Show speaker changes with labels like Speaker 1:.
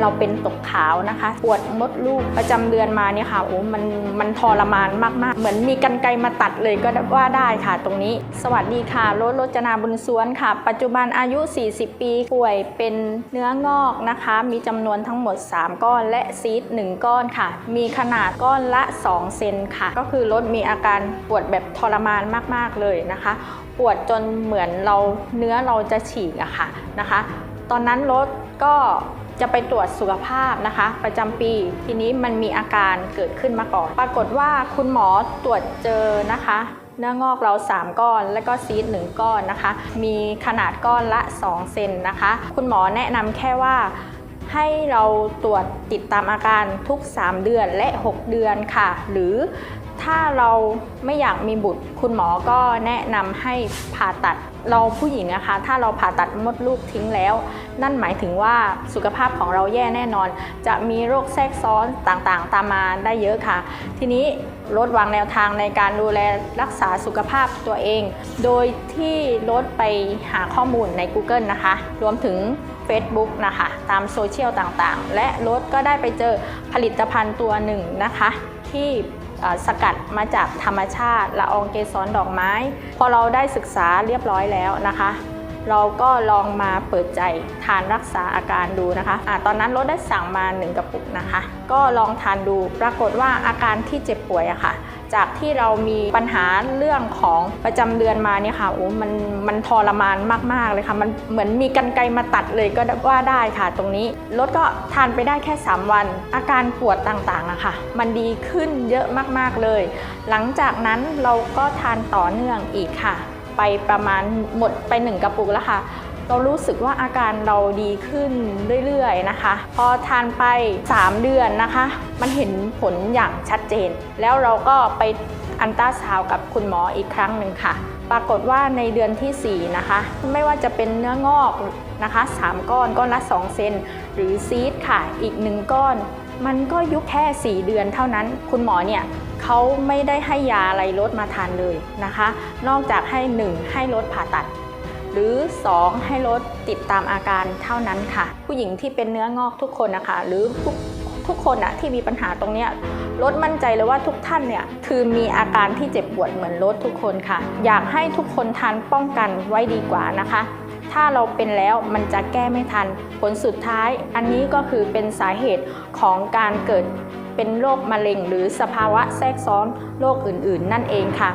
Speaker 1: เราเป็นตกขาวนะคะ ปวดมดลูกประจำเดือนมาเนี่ยค่ะโอ้มันมันทรมานมากๆ เหมือนมีกันไกรมาตัดเลยก็ว่าได้ค่ะตรงนี้ สวัสดีค่ะรสโรจนาบุญสวนค่ะ ปัจจุบันอายุ 40 ปีป่วยเป็นเนื้องอกนะคะ มีจำนวนทั้งหมด 3 ก้อนและซีด1ก้อนค่ะ มีขนาดก้อนละ 2 เซนค่ะ ก็คือรถมีอาการปวดแบบทรมานมากๆเลยนะคะ ปวดจนเหมือนเราเนื้อเราจะฉีกอะค่ะนะคะ ตอนนั้นรถก็ จะไปตรวจสุขภาพนะคะ ประจำปี ทีนี้มันมีอาการเกิดขึ้นมาก่อน ปรากฏว่าคุณหมอตรวจเจอนะคะ เนื้องอกเรา 3 ก้อน แล้วก็ซีด1ก้อนนะคะ มีขนาดก้อนละ 2 เซนนะคะ คุณหมอแนะนำแค่ว่าให้เราตรวจติดตามอาการทุก 3 เดือนและ 6 เดือนค่ะ หรือ ถ้าเราไม่อยากมีบุตร คุณหมอก็แนะนำให้ผ่าตัดเราผู้หญิงนะคะ ถ้าเราผ่าตัดมดลูกทิ้งแล้ว นั่นหมายถึงว่าสุขภาพของเราแย่แน่นอน จะมีโรคแทรกซ้อนต่างๆ ตามมาได้เยอะค่ะ ทีนี้ลดวางแนวทางในการดูแลรักษาสุขภาพตัวเอง โดยที่ลดไปหาข้อมูลใน Google นะคะ รวมถึง Facebook นะคะ ตามโซเชียลต่างๆ และรถก็ได้ไปเจอผลิตภัณฑ์ตัวหนึ่งนะคะ ที่ สกัดมาจากธรรมชาติละอองเกสรดอกไม้ พอเราได้ศึกษาเรียบร้อยแล้วนะคะ เราก็ลองมาเปิดใจทานรักษาอาการดูนะคะอะตอนนั้นรถได้สั่งมา 1 กระปุกนะคะ ก็ลองทานดูปรากฏว่าอาการที่เจ็บป่วยอะค่ะ จากที่เรามีปัญหาเรื่องของประจำเดือนมาเนี่ยค่ะโอ้มันมันทรมานมากๆเลยค่ะ มันเหมือนมีกันไกรมาตัดเลยก็ว่าได้ค่ะ ตรงนี้รถก็ทานไปได้แค่ 3 วัน อาการปวดต่างๆอะค่ะ มันดีขึ้นเยอะมากๆเลย หลังจากนั้นเราก็ทานต่อเนื่องอีกค่ะ ไปประมาณหมดไปหนึ่งกระปุกแล้วค่ะ เรารู้สึกว่าอาการเราดีขึ้นเรื่อยๆนะคะ พอทานไป 3 เดือนนะคะ มันเห็นผลอย่างชัดเจน แล้วเราก็ไปอันต้าซาวกับคุณหมออีกครั้งหนึ่งค่ะ ปรากฏว่าในเดือนทีสี่ 4 นะคะ ไม่ว่าจะเป็นเนื้องอกนะคะ 3 ก้อนก้อนละ 2 เซนหรือซีดค่ะ อีก 1 ก้อน มันก็ยุบแค่ 4 เดือนเท่านั้น คุณหมอเนี่ยเขาไม่ได้ให้ยาอะไรลดมาทานเลยนะคะ นอกจากให้ 1 ให้ลดผ่าตัด หรือ 2 ให้ลดติดตามอาการเท่านั้นค่ะ ผู้หญิงที่เป็นเนื้องอกทุกคนนะคะ หรือทุกทุกคนอะที่มีปัญหาตรงเนี้ยลดมั่นใจเลยว่าทุกท่านเนี่ยคือมีอาการที่เจ็บปวดเหมือนลดทุกคนค่ะ อยากให้ทุกคนทานป้องกันไว้ดีกว่านะคะ ถ้าเราเป็นแล้วมันจะแก้ไม่ทัน ผลสุดท้ายอันนี้ก็คือเป็นสาเหตุของการเกิดเป็นโรคมะเร็ง หรือสภาวะแทรกซ้อนโรคอื่น ๆ นั่นเองค่ะ